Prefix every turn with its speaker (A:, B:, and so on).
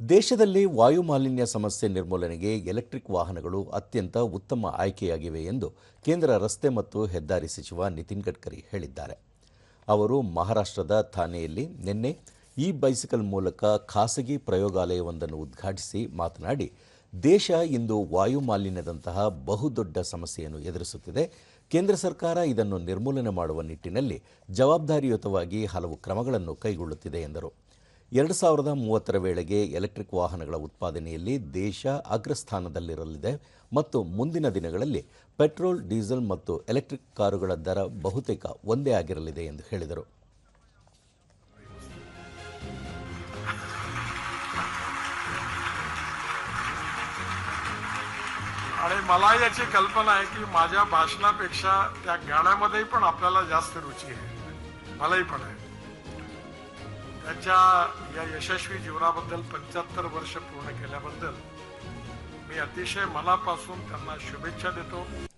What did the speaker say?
A: ದೇಶದಲ್ಲಿ ವಾಯು ಮಾಲಿನ್ಯ ಸಮಸ್ಯೆ ನಿರ್ಮೂಲನೆಗೆ ಎಲೆಕ್ಟ್ರಿಕ್ ವಾಹನಗಳು ಅತ್ಯಂತ ಉತ್ತಮ ಆಯ್ಕೆಯಾಗಿವೆ ಎಂದು ಕೇಂದ್ರ ರಸ್ತೆ ಮತ್ತು ಹೆದ್ದಾರಿ ಸಚಿವ ನಿತಿನ್ ಗಡ್ಕರಿ ಹೇಳಿದ್ದಾರೆ. ಅವರು ಮಹಾರಾಷ್ಟ್ರದ ಥಾನೆಯಲ್ಲಿ ನಿನ್ನೆ ಇ ಬೈಸಿಕಲ್ ಮೂಲಕ ಖಾಸಗಿ ಪ್ರಯೋಗಾಲಯವೊಂದನ್ನು ಉದ್ಘಾಟಿಸಿ ಮಾತನಾಡಿ, ದೇಶ ಇಂದು ವಾಯು ಮಾಲಿನ್ಯದಂತಹ ಬಹುದೊಡ್ಡ ಸಮಸ್ಯೆಯನ್ನು ಎದುರಿಸುತ್ತಿದೆ. ಕೇಂದ್ರ ಸರ್ಕಾರ ಇದನ್ನು ನಿರ್ಮೂಲನೆ ಮಾಡುವ ನಿಟ್ಟಿನಲ್ಲಿ ಜವಾಬ್ದಾರಿಯುತವಾಗಿ ಹಲವು ಕ್ರಮಗಳನ್ನು ಕೈಗೊಳ್ಳುತ್ತಿದೆ ಎಂದರು. ಎರಡು ಸಾವಿರದ ಮೂವತ್ತರ ವೇಳೆಗೆ ಎಲೆಕ್ಟ್ರಿಕ್ ವಾಹನಗಳ ಉತ್ಪಾದನೆಯಲ್ಲಿ ದೇಶ ಅಗ್ರಸ್ಥಾನದಲ್ಲಿರಲಿದೆ ಮತ್ತು ಮುಂದಿನ ದಿನಗಳಲ್ಲಿ ಪೆಟ್ರೋಲ್ ಡೀಸೆಲ್ ಮತ್ತು ಎಲೆಕ್ಟ್ರಿಕ್ ಕಾರುಗಳ ದರ ಬಹುತೇಕ ಒಂದೇ ಆಗಿರಲಿದೆ ಎಂದು ಹೇಳಿದರು
B: आणि मला याची कल्पना आहे की माझ्या भाषणापेक्षा त्या गाण्यामध्ये पण आपल्याला जास्त रुची आहे मलाही पण आहे त्यांच्या या यशस्वी जीवनाबद्दल पंच्याहत्तर वर्ष पूर्ण केल्याबद्दल मी अतिशय मनापासून त्यांना शुभेच्छा देतो.